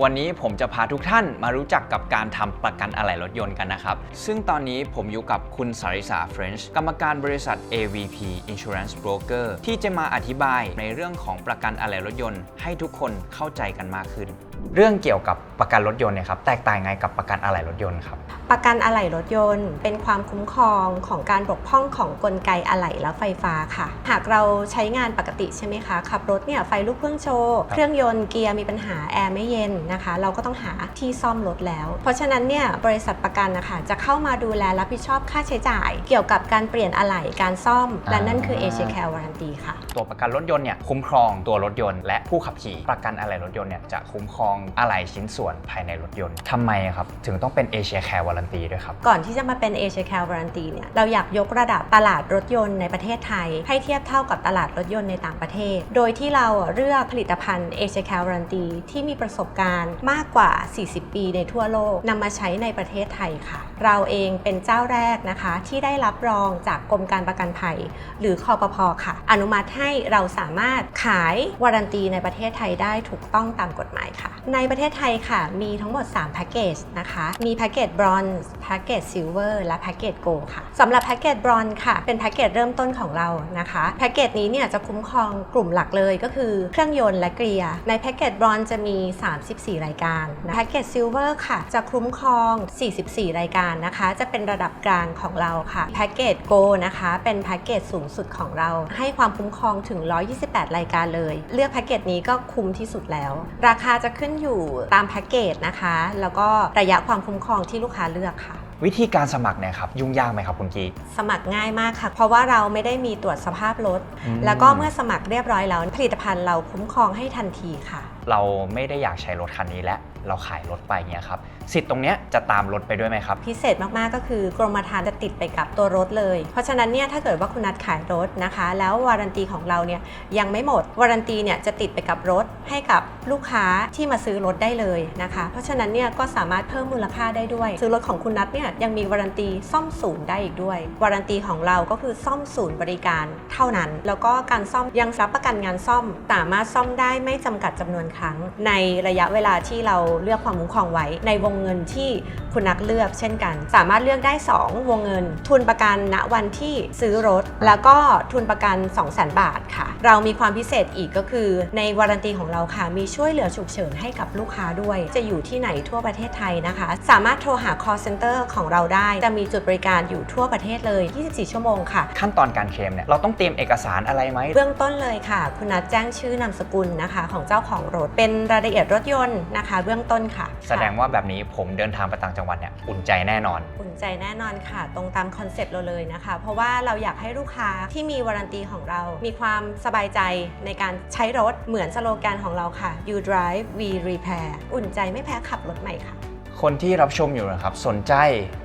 วันนี้ผมจะพาทุกท่านมารู้จักกับการทำประกันอะไหล่รถยนต์กันนะครับ ซึ่งตอนนี้ผมอยู่กับคุณสาริสาเฟรนช์กรรมการบริษัท AVP Insurance Broker ที่จะมาอธิบายในเรื่องของประกันอะไหล่รถยนต์ให้ทุกคนเข้าใจกันมากขึ้น เรื่องเกี่ยวกับประกันรถยนต์เนี่ยครับแตกต่างไงกับประกันอะไหล่รถยนต์ครับประกันอะไหล่รถยนต์ เป็นความคุ้มครองของการบกพร่องของกลไกอะไหล่และไฟฟ้าค่ะ หากเราใช้งานปกติใช่ไหมคะขับรถเนี่ยไฟลุกเครื่องโชว์เครื่องยนต์เกียร์มีปัญหาแอร์ไม่เย็นนะคะ เราก็ต้องหาที่ซ่อมรถแล้ว เพราะฉะนั้นเนี่ยบริษัทประกันนะคะจะเข้ามาดูแลรับผิดชอบค่าใช้จ่าย เกี่ยวกับการเปลี่ยนอะไหล่การซ่อม และนั่นคือ Asia Care Warranty ค่ะ ตัวประกันรถยนต์เนี่ยคุ้มครองตัวรถยนต์และผู้ขับขี่ประกันอะไหล่รถยนต์เนี่ยจะคุ้มครองอะไหล่ชิ้นส่วนภายในรถยนต์ทำไมครับถึงต้องเป็น Asia Care Warranty ด้วยครับก่อนที่จะมาเป็น Asia Care Warranty เนี่ยเราอยากยกระดับตลาดรถยนต์ในประเทศไทย ให้เทียบเท่ากับตลาดรถยนต์ในต่างประเทศ โดยที่เราเลือกผลิตภัณฑ์ Asia Care Warranty ที่มีประสบการณ์มากกว่า 40 ปีในทั่วโลกนำมาใช้ในประเทศไทยค่ะ เราเองเป็นเจ้าแรกนะคะ ที่ได้รับรองจากกรมการประกันภัย หรือคอปพค่ะ อนุมัติให้เราสามารถขายวารันตีในประเทศไทยได้ถูกต้องตามกฎหมายค่ะ ในประเทศไทยค่ะ มีทั้งหมด 3 แพ็กเกจนะคะ มีแพ็กเกจบรอนซ์แพ็กเกจซิลเวอร์และแพ็กเกจโกลค่ะสำหรับแพ็กเกจบรอนซ์ค่ะ เป็นแพ็กเกจเริ่มต้นของเรานะคะแพ็กเกจนี้เนี่ยจะคุ้มครองกลุ่มหลักเลยก็คือเครื่องยนต์และเกียร์ในแพ็กเกจบรอนซ์จะมี 34 4 รายการแพ็กเกจซิลเวอร์ค่ะ จะคุ้มครอง 44 รายการนะคะ จะเป็นระดับกลางของเราค่ะแพ็กเกจโกนะคะ เป็นแพ็กเกจสูงสุดของเรา ให้ความคุ้มครองถึง 128 รายการเลย เลือกแพ็กเกจนี้ก็คุ้มที่สุดแล้ว ราคาจะขึ้นอยู่ตามแพ็กเกจนะคะ แล้วก็ระยะความคุ้มครองที่ลูกค้าเลือกค่ะวิธีการสมัครเนี่ยครับยุ่งยากไหมครับคุณกี สมัครง่ายมากค่ะ เพราะว่าเราไม่ได้มีตรวจสภาพรถ อืม แล้วก็เมื่อสมัครเรียบร้อยแล้ว ผลิตภัณฑ์เราคุ้มครองให้ทันทีค่ะ เราไม่ได้อยากใช้รถคันนี้แล้ว เราขายรถไปเงี้ยครับสิทธิ์ตรงเนี้ยจะตามรถไปด้วยไหมครับ พิเศษมากๆก็คือกรมธรรม์จะติดไปกับตัวรถเลย เพราะฉะนั้นเนี่ยถ้าเกิดว่าคุณนัดขายรถนะคะ แล้ววารันตีของเราเนี่ยยังไม่หมดวารันตีเนี่ยจะติดไปกับรถให้กับลูกค้าที่มาซื้อรถได้เลยนะคะ เพราะฉะนั้นเนี่ยก็สามารถเพิ่มมูลค่าได้ด้วย ซื้อรถของคุณนัดเนี่ยยังมีวารันตีซ่อมศูนย์ได้อีกด้วยวารันตีของเราก็คือซ่อมศูนย์บริการเท่านั้น แล้วก็การซ่อมยังรับประกันงานซ่อม สามารถซ่อมได้ไม่จำกัดจำนวนครั้ง ในระยะเวลาที่เราเลือกความคุ้มครองไว้ ในวงเงินที่คุณนักเลือกเช่นกัน สามารถเลือกได้ 2 วงเงิน ทุนประกันณวันที่ซื้อรถ แล้วก็ทุนประกัน2 0 0 0 0 0 บาทค่ะ เรามีความพิเศษอีกก็คือ ในวารันตีของเราค่ะ มีช่วยเหลือฉุกเฉินให้กับลูกค้าด้วย จะอยู่ที่ไหนทั่วประเทศไทยนะคะ สามารถโทรหา call center ของเราได้ จะมีจุดบริการอยู่ทั่วประเทศเลย 24 ชั่วโมงค่ะ ขั้นตอนการเคลมเนี่ยเราต้องเตรียมเอกสารอะไรไหมเบื้องต้นเลยค่ะ คุณนัดแจ้งชื่อนามสกุลนะคะ ของเจ้าของรถเป็นรายละเอียดรถยนต์นะคะ เบื้องต้นค่ะ แสดงว่าแบบนี้ผมเดินทางไปต่างจังหวัดเนี่ยอุ่นใจแน่นอน อุ่นใจแน่นอนค่ะ ตรงตามคอนเซปต์เราเลยนะคะ เพราะว่าเราอยากให้ลูกค้าที่มีวารันตีของเรา มีความสบายใจในการใช้รถเหมือนสโลแกนของเราค่ะ you drive we repair อุ่นใจไม่แพ้ขับรถใหม่ค่ะคนที่รับชมอยู่นะครับ สนใจ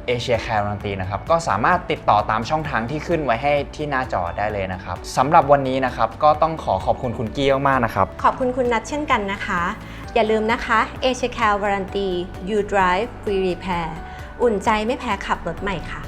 Asia Care Warranty นะครับ ก็สามารถติดต่อตามช่องทางที่ขึ้นไว้ให้ที่หน้าจอได้เลยนะครับสำหรับวันนี้นะครับ ก็ต้องขอขอบคุณคุณกี้มากๆนะครับ ขอบคุณคุณนัทเช่นกันนะคะ อย่าลืมนะคะ Asia c a r Warranty you drive we repair อุ่นใจไม่แพ้ขับรถใหม่ค่ะ